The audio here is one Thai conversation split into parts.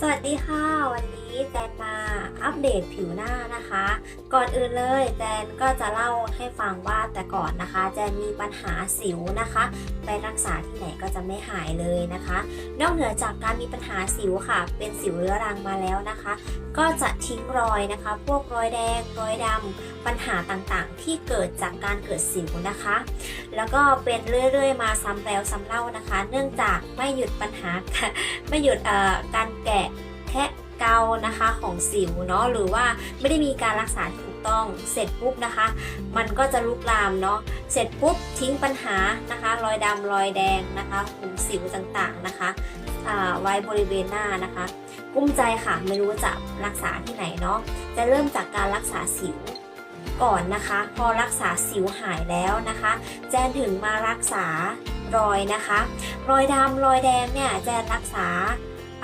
สวัสดีค่ะวันนี้ แจนมาอัปเดตผิวหน้านะคะ ก่อนอื่นเลยแจนก็จะเล่าให้ฟังว่าแต่ก่อนนะคะ แจนมีปัญหาสิวนะคะ ไปรักษาที่ไหนก็จะไม่หายเลยนะคะ นอกเหนือจากการมีปัญหาสิวค่ะ เป็นสิวเรื้อรังมาแล้วนะคะ ก็จะทิ้งรอยนะคะ พวกรอยแดงรอยดำปัญหาต่างๆ ที่เกิดจากการเกิดสิวนะคะ แล้วก็เป็นเรื่อยๆ มาซ้ำแล้วซ้ำเล่านะคะ เนื่องจากไม่หยุดปัญหาไม่หยุดการแกะแคะ กานะคะของสิวเนาะหรือว่าไม่ได้มีการรักษาที่ถูกต้องเสร็จปุ๊บนะคะ มันก็จะลุกลามเนาะเสร็จปุ๊บทิ้งปัญหานะคะ รอยดำรอยแดงนะคะขุมสิวต่างๆนะคะอ่าไว้บริเวณหน้านะคะ กุ้มใจค่ะไม่รู้จะรักษาที่ไหนเนาะจะเริ่มจากการรักษาสิวก่อนนะคะ พอรักษาสิวหายแล้วนะคะ แจนถึงมารักษารอยนะคะ รอยดำรอยแดงเนี่ยแจนรักษา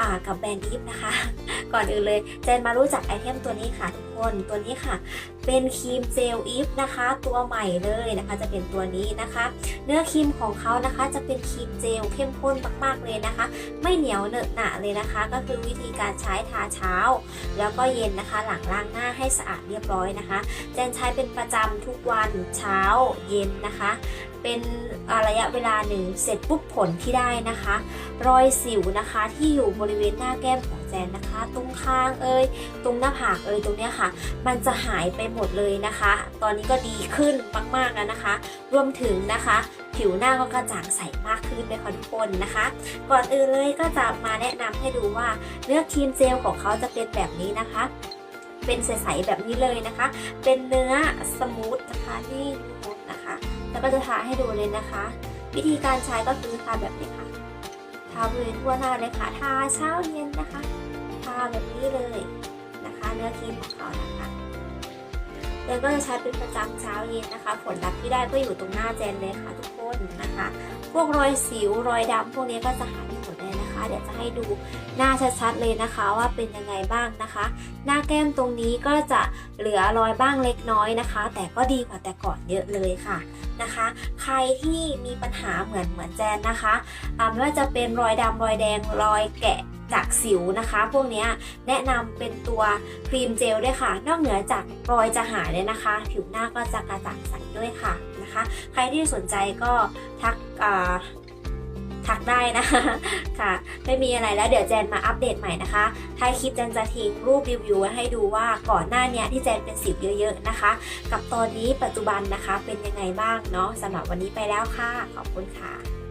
อ่ากับแบรนด์อีฟนะคะ ก่อนอื่นเลยแจนมารู้จักไอเทมตัวนี้ค่ะทุกคนตัวนี้ค่ะ เป็นครีมเจลอีฟนะคะ ตัวใหม่เลยนะคะ จะเป็นตัวนี้นะคะ เนื้อครีมของเขานะคะจะเป็นครีมเจลเข้มข้นมากๆเลยนะคะ ไม่เหนียวเหนอะหนะเลยนะคะ ก็คือวิธีการใช้ทาเช้า แล้วก็เย็นนะคะ หลังล้างหน้าให้สะอาดเรียบร้อยนะคะแจนใช้เป็นประจำทุกวันเช้าเย็นนะคะ เป็นระยะเวลาหนึ่งเสร็จปุ๊บผลที่ได้นะคะ รอยสิวนะคะที่อยู่บริเวณหน้าแก้มของแจนนะคะ ตรงข้างเอ่ยตรงหน้าผากเอ่ยตรงเนี้ยค่ะ มันจะหายไปหมดเลยนะคะ ตอนนี้ก็ดีขึ้นมากๆแล้วนะคะ รวมถึงนะคะผิวหน้าก็กระจ่างใสมากขึ้นเลยค่ะทุกคนนะคะ ก่อนอื่นเลยก็จะมาแนะนำให้ดูว่าเนื้อครีมเจลของเขาจะเป็นแบบนี้นะคะ เป็นใสๆแบบนี้เลยนะคะ เป็นเนื้อสมูทนะคะนี่ นะคะ แล้วก็จะทาให้ดูเลยนะคะ วิธีการใช้ก็คือทาแบบนี้ค่ะ ทาบริเวณทั่วหน้าเลยค่ะ ทาเช้าเย็นนะคะ ทาแบบนี้เลยนะคะ เนื้อครีมของเขานะคะเจนก็จะใช้เป็นประจำเช้าเย็นนะคะ ผลลัพธ์ที่ได้ก็อยู่ตรงหน้าเจนเลยค่ะทุกคนนะคะ พวกรอยสิวรอยดำพวกนี้ก็จะหาย ดเลยนะคะ เดี๋ยวจะให้ดูหน้าชัดๆเลยนะคะว่าเป็นยังไงบ้างนะคะ หน้าแก้มตรงนี้ก็จะเหลือรอยบ้างเล็กน้อยนะคะ แต่ก็ดีกว่าแต่ก่อนเยอะเลยค่ะนะคะ ใครที่มีปัญหาเหมือนเหมือนแจนนะคะไม่ว่าจะเป็นรอยดำรอยแดงรอยแกะจากสิวนะคะ พวกนี้แนะนำเป็นตัวครีมเจลด้วยค่ะ นอกเหนือจากรอยจะหายเลยนะคะ ผิวหน้าก็จะกระจ่างใสด้วยค่ะนะคะ ใครที่สนใจก็ทัก ทักได้นะคะค่ะ ไม่มีอะไรแล้วเดี๋ยวแจนมาอัปเดตใหม่นะคะท้ายคลิปแจนจะทิ้งรูปรีวิวให้ดูว่าก่อนหน้านี้ที่แจนเป็นสิวเยอะๆนะคะ กับตอนนี้ปัจจุบันนะคะเป็นยังไงบ้างเนาะสำหรับวันนี้ไปแล้วค่ะ ขอบคุณค่ะ